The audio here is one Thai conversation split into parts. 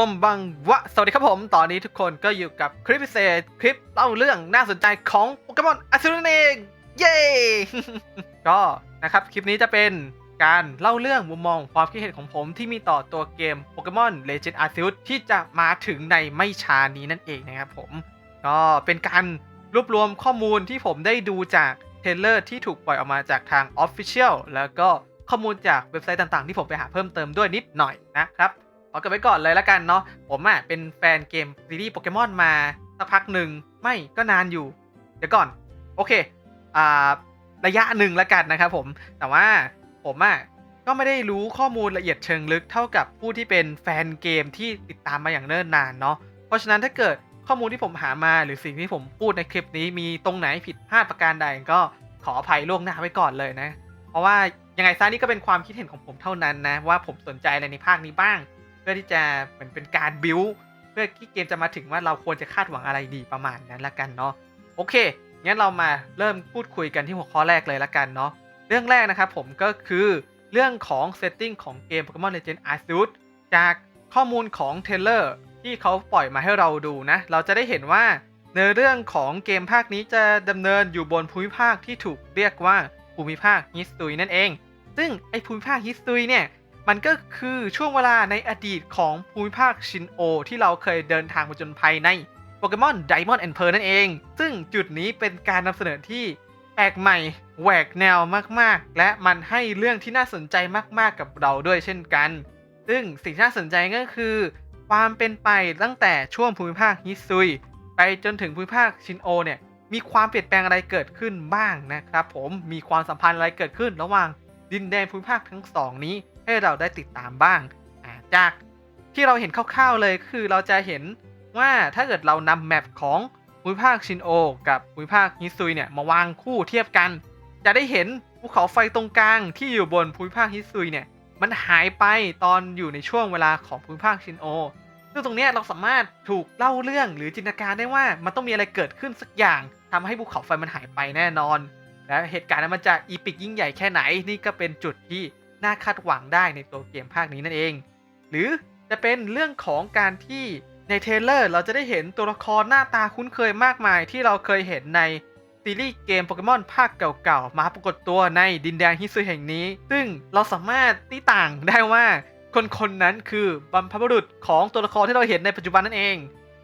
คมบังวะ สวัสดีครับผม ตอนนี้ทุกคนก็อยู่กับคลิปพิเศษ คลิปเล่าเรื่องน่าสนใจของโปเกมอนอาซูรนนเองเย้ก็นะครับ คลิปนี้จะเป็นการเล่าเรื่องมุมมองความคิดเห็นของผมที่มีต่อตัวเกม Pokemon Legend Arceus ที่จะมาถึงในไม่ช้านี้นั่นเองนะครับผม ก็เป็นการรวบรวมข้อมูลที่ผมได้ดูจากเทรลเลอร์ที่ถูกปล่อยออกมาจากทาง Official แล้วก็ข้อมูลจากเว็บไซต์ต่างๆ ที่ผมไปหาเพิ่มเติมด้วยนิดหน่อยนะครับ อากันไว้ก่อนเลยละกันเนาะผมอะเป็นแฟนเกมซีรีส์โปเกมอนมาสักพักหนึ่งไม่ก็นานอยู่ เดี๋ยวก่อน โอเคอ่าระยะหนึ่งละกันนะครับผมแต่ว่าผมอะก็ไม่ได้รู้ข้อมูลละเอียดเชิงลึกเท่ากับผู้ที่เป็นแฟนเกมที่ติดตามมาอย่างเนิ่นนานเนาะเพราะฉะนั้นถ้าเกิดข้อมูลที่ผมหามาหรือสิ่งที่ผมพูดในคลิปนี้มีตรงไหนผิดพลาดประการใดก็ขออภัยล่วงหน้าไว้ก่อนเลยนะ เพราะว่ายังไงซะนี่ก็เป็นความคิดเห็นของผมเท่านั้นนะ ว่าผมสนใจอะไรในภาคนี้บ้าง พื่อที่จะเหมือนเป็นการบิวเพื่อที่เกมจะมาถึงว่าเราควรจะคาดหวังอะไรดีประมาณนั้นละกันเนาะโอเคงั้นเรามาเริ่มพูดคุยกันที่หัวข้อแรกเลยละกันเนาะเรื่องแรกนะครับผมก็คือเรื่องของเซตติ้งของเกม Pokemon Legend Arceus จากข้อมูลของเทเลอร์ที่เขาปล่อยมาให้เราดูนะ เราจะได้เห็นว่าเนื้อเรื่องของเกมภาคนี้จะดำเนินอยู่บนภูมิภาคที่ถูกเรียกว่าภูมิภาคฮิสตุยนั่นเอง ซึ่งไอภูมิภาคฮิสตุยเนี่ย มันก็คือช่วงเวลาในอดีตของภูมิภาคชินโอ ที่เราเคยเดินทางมาจนภัยในโปเกมอนไดมอนด์แอนด์เพ r นั่นเอง ซึ่งจุดนี้เป็นการนำเสนอที่แปลกใหม่แหวกแนวมากๆ และมันให้เรื่องที่น่าสนใจมากๆกับเราด้วยเช่นกัน ซึ่งสิ่งที่น่าสนใจก็คือ ความเป็นไปตั้งแต่ช่วงภูมิภาคฮิซุย ไปจนถึงภูมิภาคชินโอเนี่ยมีความเปลี่ยนแปลงอะไรเกิดขึ้นบ้างนะครับผมมีความสัมพันธ์อะไรเกิดขึ้น ระหว่างดินแดนภูมิภาคทั้งสองนี้ ให้เราได้ติดตามบ้างาจากที่เราเห็นคร่าวๆเลยคือเราจะเห็นว่าถ้าเกิดเรานำแมปของภูมิภาคชินโอ กับภูมิภาคฮิซุยเนี่ยมาวางคู่เทียบกัน จะได้เห็นภูเขาไฟตรงกลางที่อยู่บนภูมิภาคฮิซุยเนี่ยมันหายไปตอนอยู่ในช่วงเวลาของภูมิภาคชินโอ ซึ่งตรงนี้เราสามารถถูกเล่าเรื่องหรือจินตนาการได้ว่ามันต้องมีอะไรเกิดขึ้นสักอย่างทำให้ภูเขาไฟมันหายไปแน่นอน และเหตุการณ์นั้นมันจะอีปิกยิ่งใหญ่แค่ไหนนี่ก็เป็นจุดที่ น่าคาดหวังได้ในตัวเกมภาคนี้นั่นเอง หรือจะเป็นเรื่องของการที่ในเทเลอร์เราจะได้เห็นตัวละครหน้าตาคุ้นเคยมากมายที่เราเคยเห็นในซีรีส์เกมโปเกมอนภาคเก่าๆ มาปรากฏตัวในดินแดนฮิซุแห่งนี้ ซึ่งเราสามารถตีต่างได้ว่าคนคนๆนั้นคือบรรพบุรุษของตัวละครที่เราเห็นในปัจจุบันนั่นเอง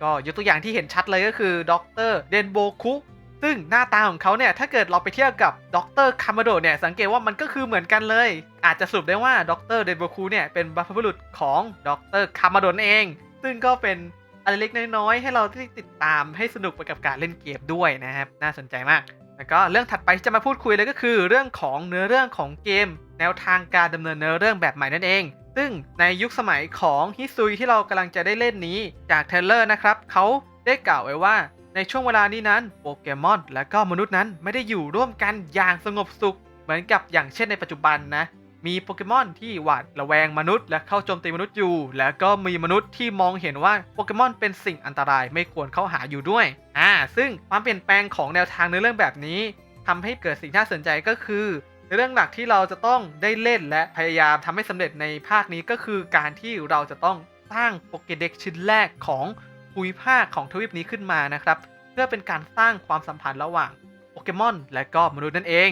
ก็ยกตัวอย่างที่เห็นชัดเลยก็คือดรเดนโบคุ ซึ่งหน้าตาของเขาเนี่ยถ้าเกิดเราไปเทียบกับดรคามาโดเนี่ยสังเกตว่ามันก็คือเหมือนกันเลย อาจจะสรุปได้ว่าดรเดนโบคุเนี่ยเป็นบรรพบุรุษของดรคามาโดนเอง ซึ่งก็เป็นอะไรเล็กน้อยๆให้เราได้ติดตามให้สนุกไปกับการเล่นเกมด้วยนะครับน่าสนใจมาก แล้วก็เรื่องถัดไปที่จะมาพูดคุยเลยก็คือ เรื่องของเนื้อเรื่องของเกม แนวทางการดำเนินเนื้อเรื่องแบบใหม่นั่นเอง ซึ่งในยุคสมัยของฮิซุยที่เรากำลังจะได้เล่นนี้จากเทเลอร์นะครับเขาได้กล่าวไว้ว่า ในช่วงเวลานี้นั้นโปเกมอนและก็มนุษย์นั้นไม่ได้อยู่ร่วมกันอย่างสงบสุข เหมือนกับอย่างเช่นในปัจจุบันนะ มีโปเกมอนที่หวาดระแวงมนุษย์ และเข้าโจมตีมนุษย์อยู่ แล้วก็มีมนุษย์ที่มองเห็นว่าโปเกมอนเป็นสิ่งอันตรายไม่ควรเข้าหาอยู่ด้วยอ่าซึ่งความเปลี่ยนแปลงของแนวทางในเรื่องแบบนี้ทำให้เกิดสิ่งที่น่าสนใจก็คือเรื่องหลักที่เราจะต้องได้เล่นและพยายามทำให้สำเร็จในภาคนี้ก็คือการที่เราจะต้องสร้างโปเกเด็กชิ้นแรกของ ภูมิภาคของทวีปนี้ขึ้นมานะครับ เพื่อเป็นการสร้างความสัมพันธ์ระหว่างโปเกมอนและก็มนุษย์นั่นเอง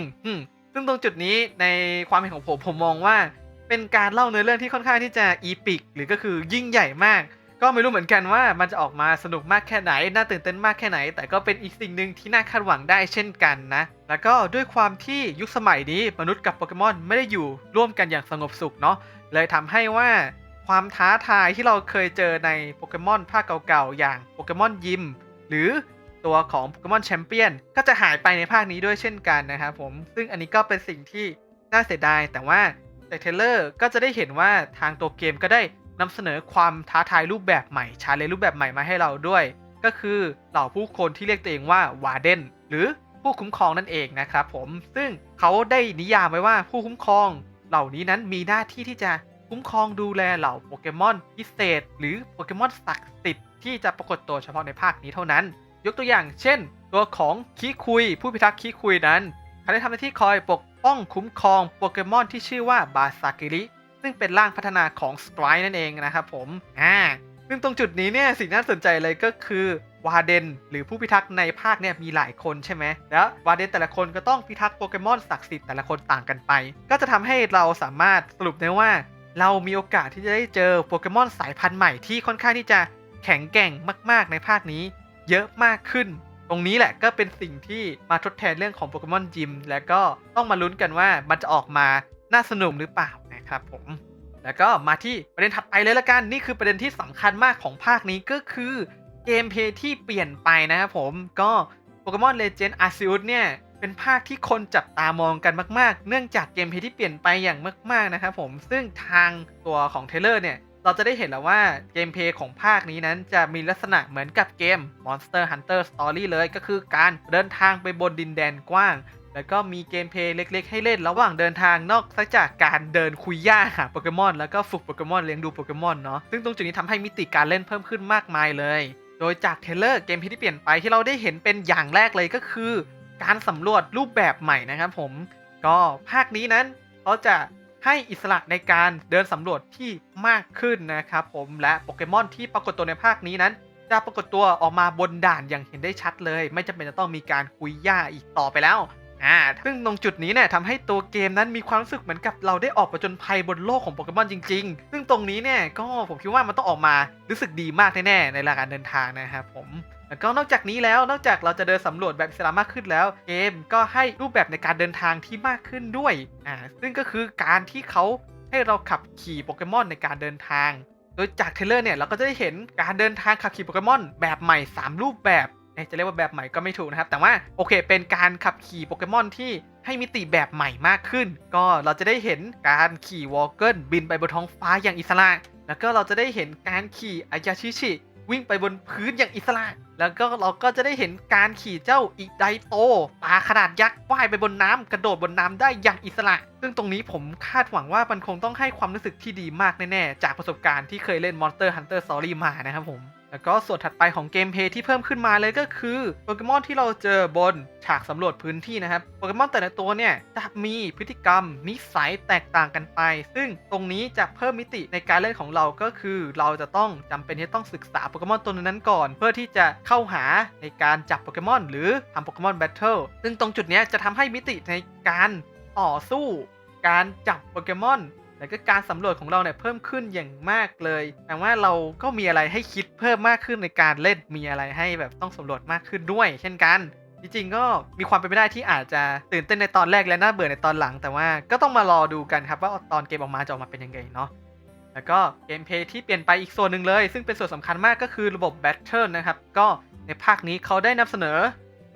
ซึ่งตรงจุดนี้ในความเห็นของผมผมมองว่า เป็นการเล่าเนื้อเรื่องที่ค่อนข้างที่จะอีปิกหรือก็คือยิ่งใหญ่มาก ก็ไม่รู้เหมือนกันว่ามันจะออกมาสนุกมากแค่ไหน น่าตื่นเต้นมากแค่ไหน แต่ก็เป็นอีกสิ่งหนึ่งที่น่าคาดหวังได้เช่นกันนะ แล้วก็ด้วยความที่ยุคสมัยนี้มนุษย์กับโปเกมอนไม่ได้อยู่ร่วมกันอย่างสงบสุขเนาะเลยทำให้ว่า ความท้าทายที่เราเคยเจอในโปเกมอนภาคเก่าๆ อย่างโปเกมอนยิม หรือตัวของโปเกมอนแชมเปี้ยนก็จะหายไปในภาคนี้ด้วยเช่นกันนะครับผม ซึ่งอันนี้ก็เป็นสิ่งที่น่าเสียดาย แต่ว่าจากเทเลอร์ก็จะได้เห็นว่าทางตัวเกมก็ได้นำเสนอความท้าทายรูปแบบใหม่ ชาเลนจ์รูปแบบใหม่มาให้เราด้วย ก็คือเหล่าผู้คนที่เรียกตัวเองว่าวาเดนหรือผู้คุ้มครองนั่นเองนะครับผม ซึ่งเขาได้นิยามไว้ว่าผู้คุ้มครอง เหล่านี้นั้นมีหน้าที่ที่จะ คุ้มครองดูแลเหล่าโปเกมอนพิเศษ หรือโปเกมอนศักดิ์สิทธิ์ที่จะปรากฏตัวเฉพาะในภาคนี้เท่านั้น ยกตัวอย่างเช่น ตัวของคิคุย ผู้พิทักษ์คิคุยนั้นเขาได้ทำหน้าที่คอยปกป้องคุ้มครองโปเกมอนที่ชื่อว่าบาซากิริซึ่งเป็นร่างพัฒนาของ Strike นั่นเองนะครับผมอ่าซึ่งตรงจุดนี้เนี่ยสิ่งน่าสนใจเลยก็คือวาเดนหรือผู้พิทักษ์ในภาคเนี่ยมีหลายคนใช่ไหมแล้ววาเดนแต่ละคนก็ต้องพิทักษ์โปเกมอนศักดิ์สิทธิ์แต่ละคนต่างกันไป ก็จะทำให้เราสามารถสรุปได้ว่า เรามีโอกาสที่จะได้เจอโปเกมอนสายพันธุ์ใหม่ที่ค่อนข้างที่จะแข็งแกร่งมาก ๆ ในภาคนี้ เยอะมากขึ้น ตรงนี้แหละก็เป็นสิ่งที่มาทดแทนเรื่องของโปเกมอนจิมแล้วก็ต้องมาลุ้นกันว่ามันจะออกมาน่าสนุกหรือเปล่านะครับผม แล้วก็มาที่ประเด็นถัดไปเลยละกัน นี่คือประเด็นที่สำคัญมากของภาคนี้ก็คือเกมเพย์ที่เปลี่ยนไปนะครับผมก็โปเกมอนเลเจนด์อาร์ซิอุสเนี่ย เป็นภาคที่คนจับตามองกันมากๆ เนื่องจากเกมเพลย์ที่เปลี่ยนไปอย่างมาก ๆ นะครับผม ซึ่งทางตัวของเทเลอร์เนี่ย เราจะได้เห็นแล้วว่าเกมเพลย์ของภาคนี้นั้นจะมีลักษณะเหมือนกับเกม Monster Hunter Story เลย ก็คือการเดินทางไปบนดินแดนกว้าง แล้วก็มีเกมเพลย์เล็ก ๆ ให้เล่นระหว่างเดินทางนอกจากการเดินคุยย่าหาโปเกมอนแล้วก็ฝึกโปเกมอนเลี้ยงดูโปเกมอนเนาะ ซึ่งตรงจุดนี้ทำให้มิติการเล่นเพิ่มขึ้นมากมายเลย โดยจากเทเลอร์เกมเพลย์ที่เปลี่ยนไปที่เราได้เห็นเป็นอย่างแรกเลยก็คือ การสำรวจรูปแบบใหม่นะครับผมก็ภาคนี้นั้นเขาจะให้อิสระในการเดินสำรวจที่มากขึ้นนะครับผมและโปเกมอนที่ปรากฏตัวในภาคนี้นั้น จะปรากฏตัวออกมาบนด่านอย่างเห็นได้ชัดเลย ไม่จำเป็นจะต้องมีการคุยย่าอีกต่อไปแล้วอ่าซึ่งตรงจุดนี้เนี่ยทำให้ตัวเกมนั้นมีความรู้สึกเหมือนกับเราได้ออกประจนภัยบนโลกของโปเกมอนจริง ๆ ซึ่งตรงนี้เนี่ยก็ผมคิดว่ามันต้องออกมารู้สึกดีมากแน่ๆในรายการเดินทางนะครับผม แล้วก็นอกจากนี้แล้วนอกจากเราจะเดินสำรวจแบบอิสระมากขึ้นแล้ว เกมก็ให้รูปแบบในการเดินทางที่มากขึ้นด้วยอ่าซึ่งก็คือการที่เขาให้เราขับขี่โปเกมอนในการเดินทาง โดยจากเทรเลอร์เนี่ยเราก็จะได้เห็นการเดินทางขับขี่โปเกมอนแบบใหม่ 3 รูปแบบจะเรียกว่าแบบใหม่ก็ไม่ถูกนะครับ แต่ว่าโอเค เป็นการขับขี่โปเกมอนที่ให้มิติแบบใหม่มากขึ้น ก็เราจะได้เห็นการขี่วอลเกิลบินไปบนท้องฟ้าอย่างอิสระ แล้วก็เราจะได้เห็นการขี่อายาชิชิวิ่งไปบนพื้นอย่างอิสระ แล้วก็เราก็จะได้เห็นการขี่เจ้าอิไดโตปลาขนาดยักษ์ว่ายไปบนน้ำกระโดดบนน้ำได้อย่างอิสระ ซึ่งตรงนี้ผมคาดหวังว่ามันคงต้องให้ความรู้สึกที่ดีมากแน่ๆ จากประสบการณ์ที่เคยเล่น Monster Hunter Story มานะครับผม แล้วก็ส่วนถัดไปของเกมเพย์ที่เพิ่มขึ้นมาเลยก็คือโปเกมอนที่เราเจอบนฉากสำรวจพื้นที่นะครับโปเกมอนแต่ละตัวเนี่ยจะมีพฤติกรรมนิสัยแตกต่างกันไป ซึ่งตรงนี้จะเพิ่มมิติในการเล่นของเราก็คือ เราจะต้องจำเป็นที่ต้องศึกษาโปเกมอนตัวนั้นก่อน เพื่อที่จะเข้าหาในการจับโปเกมอนหรือทำโปเกมอนแบทเทิลซึ่งตรงจุดนี้จะทำให้มิติในการต่อสู้ การจับโปเกมอน แล้วก็การสำรวจของเราเนี่ยเพิ่มขึ้นอย่างมากเลยแต่ว่าเราก็มีอะไรให้คิดเพิ่มมากขึ้นในการเล่นมีอะไรให้แบบต้องสำรวจมากขึ้นด้วย เช่นกันจริงๆก็มีความเป็นไปได้ที่อาจจะตื่นเต้นในตอนแรกและน่าเบื่อในตอนหลัง แต่ว่าก็ต้องมารอดูกันครับว่าตอนเกมออกมาจะออกมาเป็นยังไงเนาะแล้วก็เกมเพย์ที่เปลี่ยนไปอีกส่วนหนึ่งเลย ซึ่งเป็นส่วนสำคัญมากก็คือระบบแบทเทิลนะครับ ก็ในภาคนี้เขาได้นำเสนอ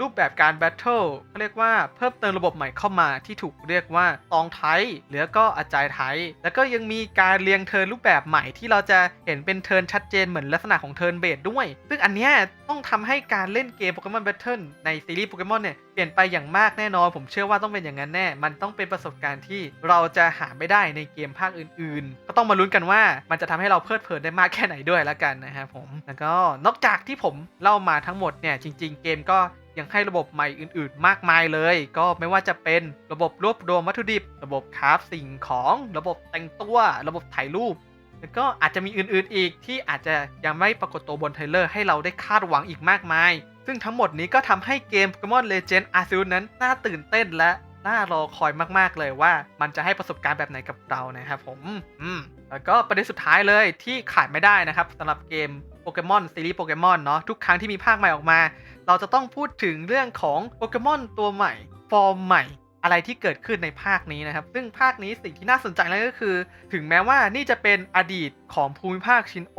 รูปแบบการแบทเทิลเขาเรียกว่าเพิ่มเติมระบบใหม่เข้ามาที่ถูกเรียกว่าตองไทยหรือก็อาจายไทยแล้วก็ยังมีการเรียงเทิร์นรูปแบบใหม่ที่เราจะเห็นเป็นเทิร์นชัดเจนเหมือนลักษณะของเทิร์นเบสด้วย ซึ่งอันเนี้ยต้องทำให้การเล่นเกมโปเกมอนแบทเทิลในซีรีส์โปเกมอนเนี่ยเปลี่ยนไปอย่างมากแน่นอน ผมเชื่อว่าต้องเป็นอย่างนั้นแน่ มันต้องเป็นประสบการณ์ที่เราจะหาไม่ได้ในเกมภาคอื่น ๆ ก็ต้องมาลุ้นกันว่ามันจะทำให้เราเพลิดเพลินได้มากแค่ไหนด้วยแล้วกันนะครับผม แล้วก็นอกจากที่ผมเล่ามาทั้งหมดเนี่ยจริง ๆ เกมก็ ยังให้ระบบใหม่อื่นๆ มากมายเลย ก็ไม่ว่าจะเป็นระบบรวบรวมวัตถุดิบ ระบบคราฟสิ่งของ ระบบแต่งตัว ระบบถ่ายรูป แล้วก็อาจจะมีอื่นๆอีกที่อาจจะยังไม่ปรากฏตัวบนเทรลเลอร์ให้เราได้คาดหวังอีกมากมาย ซึ่งทั้งหมดนี้ก็ทำให้เกม Pokemon Legend Arceus นั้นน่าตื่นเต้นและน่ารอคอยมากๆเลยว่า มันจะให้ประสบการณ์แบบไหนกับเรานะครับผม อืม แล้วก็ประเด็นสุดท้ายเลยที่ขาดไม่ได้นะครับสำหรับเกม โปเกมอนซีรีส์โปเกมอนเนาะทุกครั้งที่มีภาคใหม่ออกมา เราจะต้องพูดถึงเรื่องของโปเกมอนตัวใหม่ ฟอร์มใหม่ อะไรที่เกิดขึ้นในภาคนี้นะครับ ซึ่งภาคนี้สิ่งที่น่าสนใจแล้วก็คือ ถึงแม้ว่านี่จะเป็นอดีตของภูมิภาคชินโอ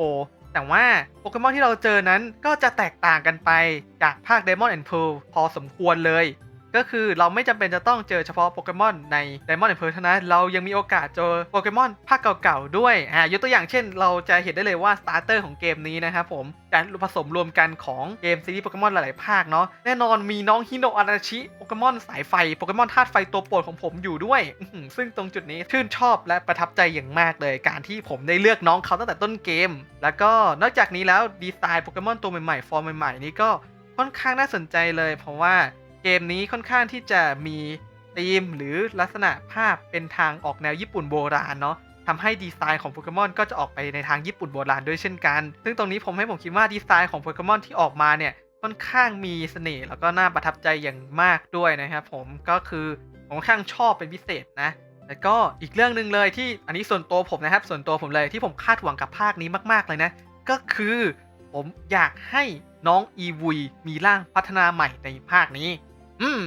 แต่ว่าโปเกมอนที่เราเจอนั้นก็จะแตกต่างกันไปจากภาค Diamond and Pearl พอสมควรเลย ก็คือเราไม่จำเป็นจะต้องเจอเฉพาะโปเกมอนใน Diamond and Pearl เท่านั้นเรายังมีโอกาสเจอโปเกมอนภาคเก่าๆด้วยอ่ายกตัวอย่างเช่น เราจะเห็นได้เลยว่าสตาร์เตอร์ของเกมนี้นะครับผมการผสมรวมกันของเกมซีรีส์โปเกมอนหลายๆภาคเนาะแน่นอนมีน้องฮิโนอาราชิโปเกมอนสายไฟโปเกมอนธาตุไฟตัวโปรดของผมอยู่ด้วย ซึ่งตรงจุดนี้ชื่นชอบและประทับใจอย่างมากเลย การที่ผมได้เลือกน้องเขาตั้งแต่ต้นเกม แล้วก็นอกจากนี้แล้วดีไซน์โปเกมอนตัวใหม่ๆ ฟอร์มใหม่ๆ นี้ก็ค่อนข้างน่าสนใจเลย เพราะว่า เกมนี้ค่อนข้างที่จะมีธีมหรือลักษณะภาพเป็นทางออกแนวญี่ปุ่นโบราณเนาะทำให้ดีไซน์ของโปเกมอนก็จะออกไปในทางญี่ปุ่นโบราณด้วยเช่นกัน ซึ่งตรงนี้ผมให้ผมคิดว่าดีไซน์ของโปเกมอนที่ออกมาเนี่ยค่อนข้างมีเสน่ห์แล้วก็น่าประทับใจอย่างมากด้วยนะครับผมก็คือผมค่อนข้างชอบเป็นพิเศษนะแล้วก็อีกเรื่องหนึ่งเลยที่อันนี้ส่วนตัวผมนะครับ ส่วนตัวผมเลยที่ผมคาดหวังกับภาคนี้มาก ๆเลยนะ ก็คือผมอยากให้น้องอีวุยมีร่างพัฒนาใหม่ในภาคนี้ อืม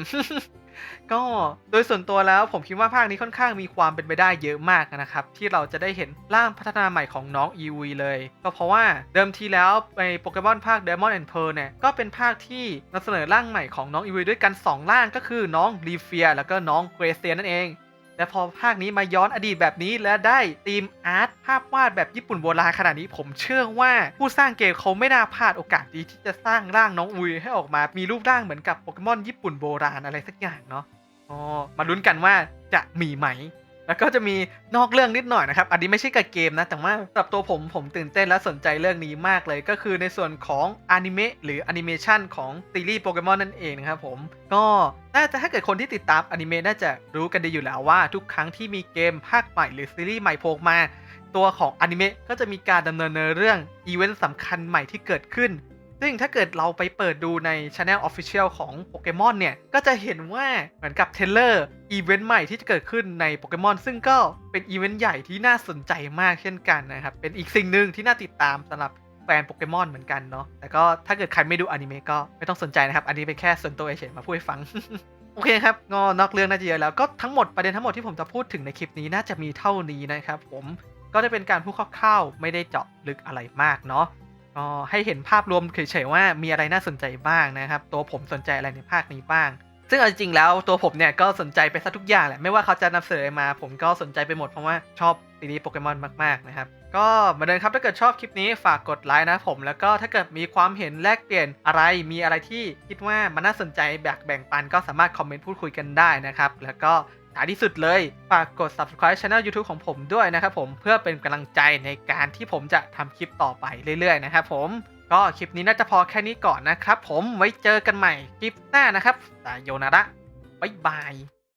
ก็โดยส่วนตัวแล้วผมคิดว่าภาคนี้ค่อนข้างมีความเป็นไปได้เยอะมากนะครับ ที่เราจะได้เห็นร่างพัฒนาใหม่ของน้องอีวีเลย ก็เพราะว่าเดิมทีแล้วในโปเกมอนภาค Diamond and Pearl เนี่ยก็เป็นภาคที่นำเสนอร่างใหม่ของน้องอีวีด้วยกัน 2 ร่างก็คือน้องลีเฟียแล้วก็น้องเกรเซียนนั่นเอง และพอภาคนี้มาย้อนอดีตแบบนี้และได้ธีมอาร์ตภาพวาดแบบญี่ปุ่นโบราณขนาดนี้ผมเชื่อว่าผู้สร้างเกมเขาไม่น่าพลาดโอกาสดีที่จะสร้างร่างน้องอุยให้ออกมามีรูปร่างเหมือนกับโปเกมอนญี่ปุ่นโบราณอะไรสักอย่างเนาะอ๋อมาลุ้นกันว่าจะมีไหม แล้วก็จะมีนอกเรื่องนิดหน่อยนะครับ อันนี้ไม่ใช่กับเกมนะ แต่ว่าสำหรับตัวผมผมตื่นเต้นและสนใจเรื่องนี้มากเลย ก็คือในส่วนของอนิเมะหรือแอนิเมชันของซีรีส์โปเกมอนนั่นเองนะครับผม ก็น่าจะถ้าเกิดคนที่ติดตามอนิเมะน่าจะรู้กันดีอยู่แล้วว่า ทุกครั้งที่มีเกมภาคใหม่หรือซีรีส์ใหม่โผล่มา ตัวของอนิเมะก็จะมีการดำเนินเนื้อเรื่องอีเวนต์สำคัญใหม่ที่เกิดขึ้น ซึ่งถ้าเกิดเราไปเปิดดูใน Channel Official ของโปเกมอนเนี่ย ก็จะเห็นว่าเหมือนกับเทเลอร์อีเวนต์ใหม่ที่จะเกิดขึ้นในโปเกมอนซึ่งก็เป็นอีเวนต์ใหญ่ที่น่าสนใจมากเช่นกันนะครับ เป็นอีกสิ่งหนึ่งที่น่าติดตามสำหรับแฟนโปเกมอนเหมือนกันเนาะ แต่ก็ถ้าเกิดใครไม่ดูอนิเมะก็ไม่ต้องสนใจนะครับ อันนี้เป็นแค่ส่วนตัวเฉยๆมาพูดให้ฟัง โอเคครับงอนอกเรื่องน่าจะเยอะแล้ว ก็ทั้งหมดประเด็นทั้งหมดที่ผมจะพูดถึงในคลิปนี้น่าจะมีเท่านี้นะครับผม ก็จะเป็นการพูดคร่าวๆ ไม่ได้เจาะลึกอะไรมากเนาะ ก็ให้เห็นภาพรวมเฉยๆว่ามีอะไรน่าสนใจบ้างนะครับ ตัวผมสนใจอะไรในภาคนี้บ้าง ซึ่งเอาจริงๆแล้วตัวผมเนี่ยก็สนใจไปซะทุกอย่างแหละไม่ว่าเขาจะนำเสนอมา ผมก็สนใจไปหมดเพราะว่าชอบซีรีส์โปเกมอนมากๆนะครับ ก็เหมาเดินครับถ้าเกิดชอบคลิปนี้ฝากกดไลค์นะผม แล้วก็ถ้าเกิดมีความเห็นแลกเปลี่ยนอะไรมีอะไรที่คิดว่ามันน่าสนใจแบ่งแบ่งปันก็สามารถคอมเมนต์พูดคุยกันได้นะครับแล้วก็ ท้ายที่สุดเลยฝากกด subscribe channel YouTube ของผมด้วยนะครับผมเพื่อเป็นกำลังใจในการที่ผมจะทำคลิปต่อไปเรื่อยๆนะครับผมก็คลิปนี้น่าจะพอแค่นี้ก่อนนะครับผมไว้เจอกันใหม่คลิปหน้านะครับสายโยนาระบ๊ายบาย